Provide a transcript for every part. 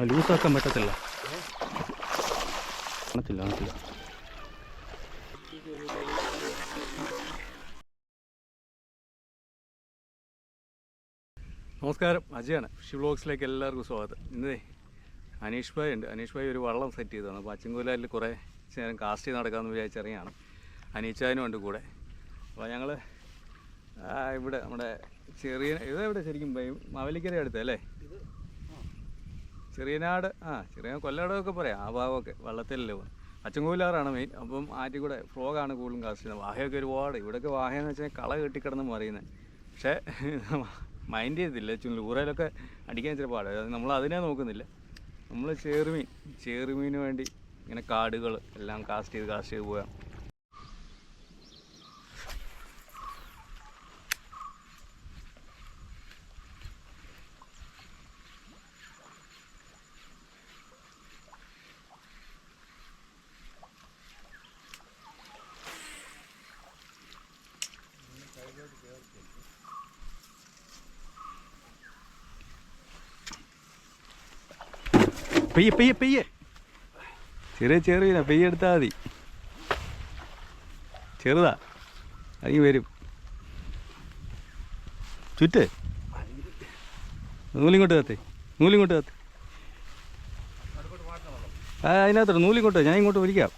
ലൂസാക്കാൻ പറ്റത്തില്ല. നമസ്കാരം അജയാണ്. ഫിഷ് ബ്ലോഗ്സിലേക്ക് എല്ലാവർക്കും സ്വാഗതം. ഇന്നേ അനീഷ് ഭായ് ഉണ്ട്. അനീഷ് ഭായ് ഒരു വള്ളം സെറ്റ് ചെയ്തതാണ്. അപ്പോൾ അച്ചൻകോലാലിൽ കുറേ നേരം കാസ്റ്റ് ചെയ്ത് നടക്കാമെന്ന് വിചാരിച്ചിറങ്ങിയാണ് അനീച്ചായനും ഉണ്ട് കൂടെ. അപ്പോൾ ഞങ്ങൾ ഇവിടെ നമ്മുടെ ചെറിയ ഇതെവിടെ ശരിക്കും മവലിക്കര അടുത്ത് അടുത്തല്ലേ ചെറിയനാട് ആ ചെറിയ കൊല്ലടമൊക്കെ പറയാം ആ ഭാഗമൊക്കെ വള്ളത്തിലല്ലേ പോകുന്നത് അച്ചൻകോലാറാണ് മെയിൻ അപ്പം ആറ്റി കൂടെ ഫ്രോഗാണ് കൂടുതലും കാസ്റ്റ് ചെയ്യുന്നത് വാഹയൊക്കെ ഒരുപാട്. ഇവിടെയൊക്കെ വാഹയെന്ന് വെച്ചാൽ കള കെട്ടിക്കിടന്ന് മറിയുന്നത് പക്ഷേ മൈൻഡ് ചെയ്തില്ല ചുല്ലൂറയിലൊക്കെ അടിക്കാൻ ഇച്ചിരി പാട്. നമ്മൾ അതിനെ നോക്കുന്നില്ല. നമ്മൾ ചേറുമീൻ ചേറുമീന് വേണ്ടി ഇങ്ങനെ കാടുകൾ എല്ലാം കാസ്റ്റ് ചെയ്ത് കാസ്റ്റ് ചെയ്ത് പോകാം പെയ്യെ പെയ്യെ പെയ്യെ. ചെറിയ ചെറിയ പെയ്യ എടുത്താൽ മതി. ചെറുതാ. അതിന് വരും. ചുറ്റ്. നൂലിങ്ങോട്ട് കത്തേ. നൂലിങ്ങോട്ട് കത്ത്. ആ അതിനകത്തോട്ട് നൂലിങ്ങോട്ട്. ഞാൻ ഇങ്ങോട്ട് വിളിക്കാം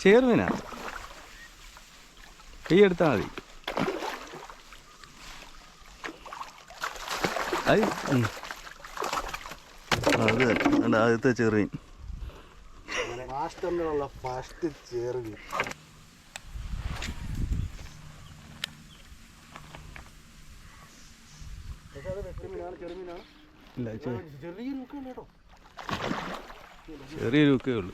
ചേർന്നിനാ. പെയ്യ എടുത്താൽ മതി. അത്. അത് തന്നെ. ആദ്യത്തെ മാസ്റ്ററിനുള്ള ഫസ്റ്റ് ചെറുമീനാണ് ഇല്ല ചെറിയ. രൂക്കേ ഉള്ളു.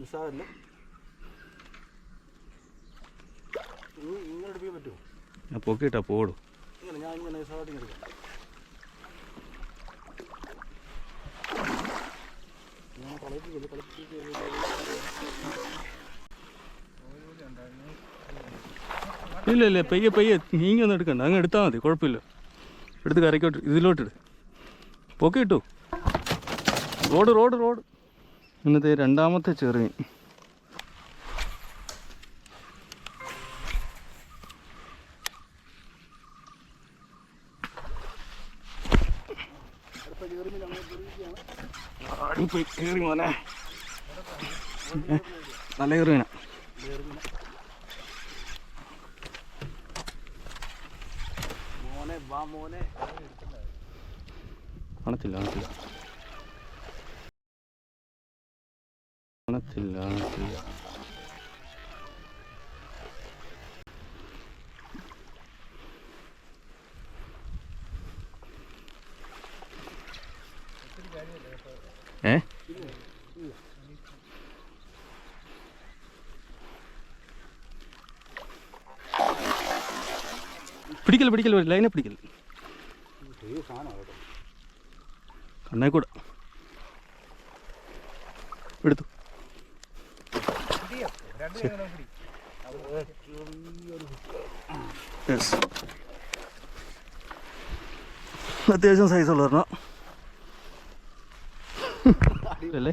നിസ്സാരല്ല. ഇങ്ങനെ എടുപ്പിക്കാൻ പറ്റുമോ? ഞാൻ പൊക്കിയിട്ടാ പോടും. ഇങ്ങനെ ഞാൻ ഇങ്ങനെ നിസ്സാരമായിട്ട് എടുക്കാം. ഇല്ല ഇല്ല പയ്യെ പയ്യെ. നീങ്ങി ഒന്ന് എടുക്കണ്ട. അങ്ങ് എടുത്താൽ മതി. കുഴപ്പമില്ല. എടുത്ത് കരയ്ക്കോട്ട് ഇതിലോട്ടിട് പൊക്കി ഇട്ടു റോഡ് റോഡ് റോഡ്. ഇന്നത്തെ രണ്ടാമത്തെ ചെറുമീൻ ആടിപ്പോയി കയറി മോനെ. നല്ല കയറിമീനാ മോനെ. വാ മോനെ. കാണത്തില്ല കാണത്തില്ല. പിടിക്കൽ പിടിക്കൽ ലൈനെ പിടിക്കൽ കണ്ണേ കൂടെ എടുത്തു. യെസ് അത്യാവശ്യം സൈസ് ഒരെണ്ണം അല്ലേ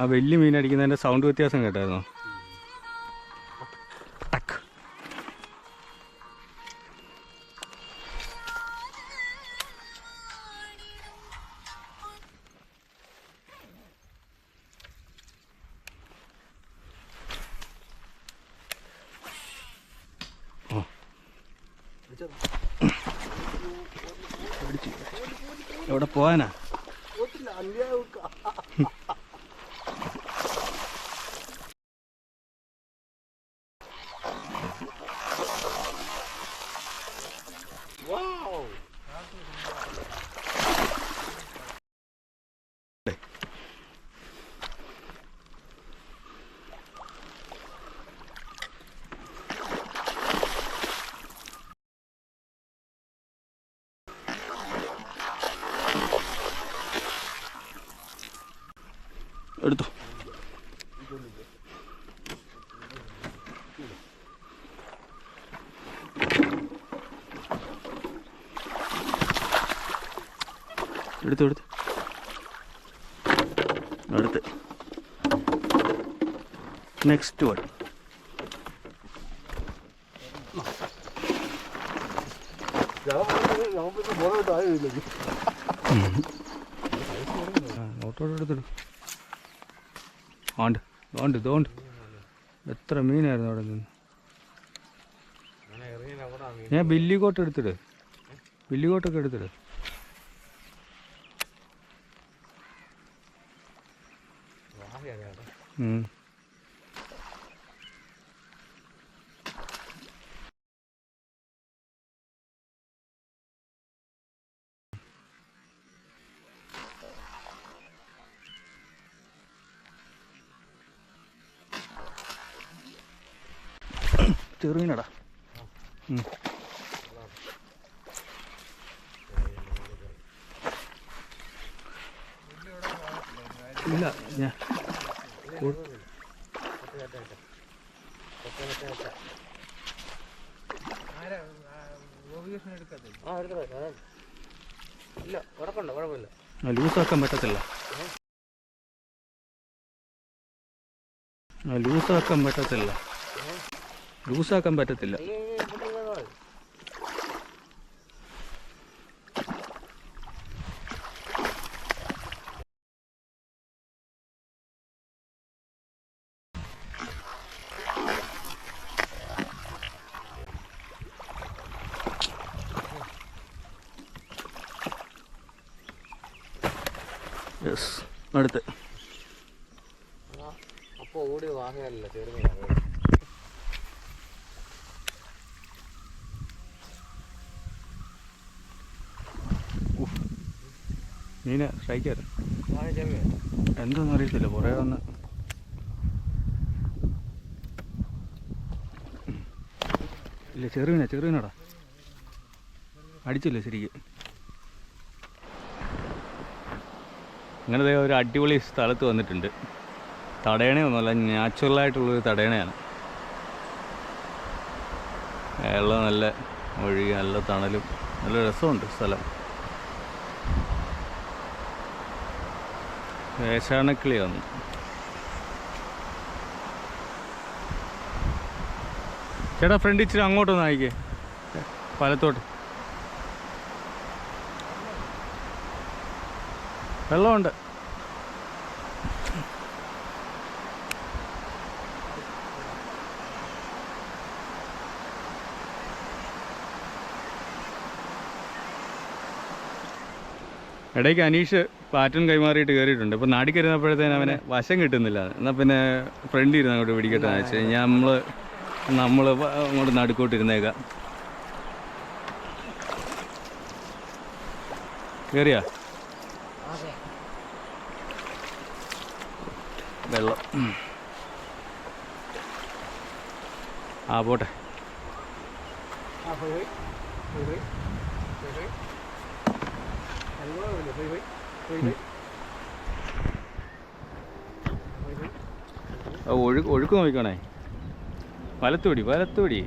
ആ വലിയ മീൻ അടിക്കുന്നതിന്റെ സൗണ്ട് വ്യത്യാസം കേട്ടായിരുന്നു. എവിടെ പോവാനാ? എടുത്തോ. എടുത്തു എടുത്ത്. അടുത്ത് നെക്സ്റ്റ് വൺ നമുക്കിപ്പോൾ എടുത്തിട്ടു എടുത്തിടും. ആണ്ട് ആണ്ട് ഇതോണ്ട് എത്ര മീനായിരുന്നു അവിടെ നിന്ന്? ഞാൻ ബില്ലിക്കോട്ട് എടുത്തിട്. ബില്ലിക്കോട്ടൊക്കെ എടുത്തിട്. ഉം. ചെറുമീനടാ. ഇല്ല ഞാൻ ലൂസാക്കാൻ പറ്റത്തില്ല. ലൂസാക്കാൻ പറ്റത്തില്ല. ലൂസാക്കാൻ പറ്റത്തില്ല. അടുത്ത് അപ്പോൾ ഓടി വാങ്ങല്ല ചെറുതാണ് മീന സ്ട്രൈക്കർ എന്താണെന്ന് അറിയത്തില്ല കുറേ വന്ന്. ഇല്ല ചെറുവിന ചെറുവിനടാ അടിച്ചില്ല ശരിക്ക്? അങ്ങനെ ദേ ഒരു അടിപൊളി സ്ഥലത്ത് വന്നിട്ടുണ്ട്. തടയണയൊന്നുമല്ല നാച്ചുറലായിട്ടുള്ളൊരു തടയണയാണ്. വെള്ളം നല്ല ഒഴുകി നല്ല തണലും നല്ല രസമുണ്ട് സ്ഥലം. വേശാണക്കിളി വന്നു ചേട്ടാ ഫ്രണ്ട് ഇച്ചിരി അങ്ങോട്ടൊന്ന് അയക്കേ വലത്തോട്ട് വെള്ളമുണ്ട്. ഇടയ്ക്ക് അനീഷ് പാറ്റൺ കൈമാറിയിട്ട് കയറിയിട്ടുണ്ട് ഇപ്പം നാടി കയറുന്നപ്പോഴത്തേന് അവനെ വശം കിട്ടുന്നില്ല. എന്നാൽ പിന്നെ ഫ്രണ്ട് ഇരുന്ന് അങ്ങോട്ട് പിടിക്കട്ടെ എന്ന് ഞാൻ നമ്മൾ നമ്മൾ അങ്ങോട്ട് നടുക്കോട്ടിരുന്നേക്കാം. കയറിയാ വെള്ളം. ആ പോട്ടെ. ആ പോയി പോയി പോയി പോയി പോയി പോയി. ഒഴുക്ക് ഒഴുക്ക് നോക്കണേ വലത്തുപടി വലത്തുപടി.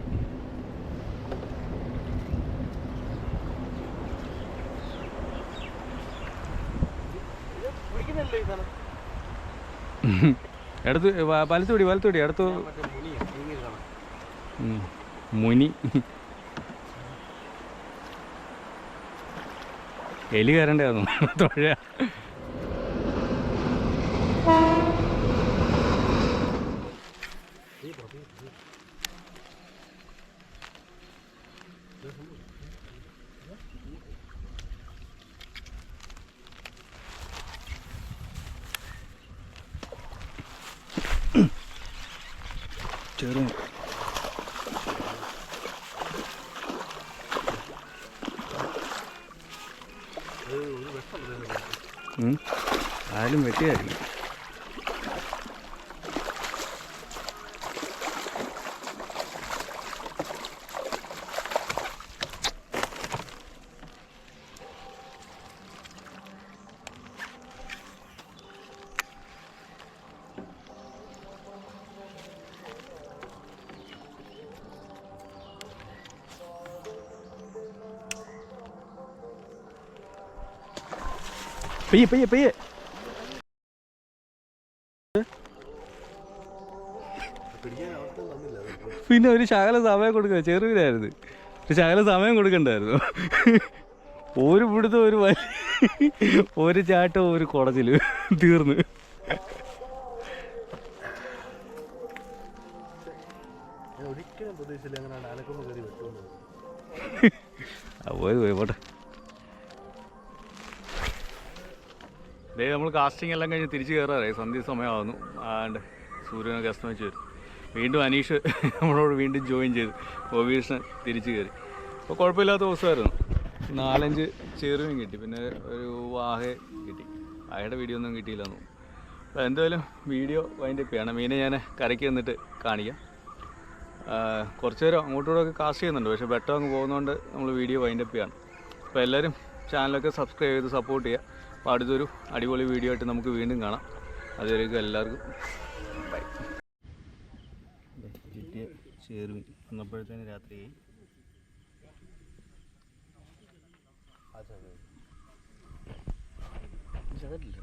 എടുത്തു വലത്തുപടി വലത്തുപടി എടുത്തു അടുത്ത്. മുനി. എലി കയറണ്ടായിരുന്നു തൊഴ ചെറു ഉം. ആരും വെട്ടിയായിരിക്കും പെയ്യെ പെയ്യെ പെയ്യെ പിന്നെ ഒരു ശകല സമയം കൊടുക്കുക ചെറുവിനായിരുന്നു. ഒരു ശകല സമയം കൊടുക്കണ്ടായിരുന്നു. ഒരു പിടുത്തം ഒരു വലി- ഒരു ചാട്ടം ഒരു കുടച്ചിൽ തീർന്നു. ഒരിക്കലും പ്രതീക്ഷിച്ചില്ല അങ്ങനെ അനക്കൊന്നും കയറി ആ, പോയത് പോയി പോട്ടെ. ദേ നമ്മൾ കാസ്റ്റിംഗ് എല്ലാം കഴിഞ്ഞ് തിരിച്ചു കയറാറായി സന്ധ്യ സമയമാകുന്നു ആണ്ട് സൂര്യനൊക്കെ അസ്തമിച്ച് വരും. വീണ്ടും അനീഷ് നമ്മളോട് വീണ്ടും ജോയിൻ ചെയ്തു. ഗോപീഷ്ണൻ തിരിച്ചു കയറി അപ്പോൾ കുഴപ്പമില്ലാത്ത ദിവസമായിരുന്നു. നാലഞ്ച് ചെറുവും കിട്ടി. പിന്നെ ഒരു വാഹ കിട്ടി. വാഹയുടെ വീഡിയോ ഒന്നും കിട്ടിയില്ലെന്നു അപ്പോൾ എന്തായാലും വീഡിയോ അപ്പ് ചെയ്യണം. മീനെ ഞാൻ കരയ്ക്ക് വന്നിട്ട് കാണിക്കാം. കുറച്ച് നേരം അങ്ങോട്ടും ഒക്കെ കാസ്റ്റ് ചെയ്യുന്നുണ്ട്. പക്ഷേ ബെറ്റർ അങ്ങ് പോകുന്നതുകൊണ്ട് നമ്മൾ വീഡിയോ വൈൻഡപ്പ് ചെയ്യാണ്. അപ്പോൾ എല്ലാവരും ചാനലൊക്കെ സബ്സ്ക്രൈബ് ചെയ്ത് സപ്പോർട്ട് ചെയ്യുക. അപ്പോൾ അടുത്തൊരു അടിപൊളി വീഡിയോ ആയിട്ട് നമുക്ക് വീണ്ടും കാണാം. അതുവരേക്കും എല്ലാവർക്കും ബൈ കിട്ടിയ ചേർമീൻ വന്നപ്പോഴത്തേന് രാത്രിയായി ചതലില്ല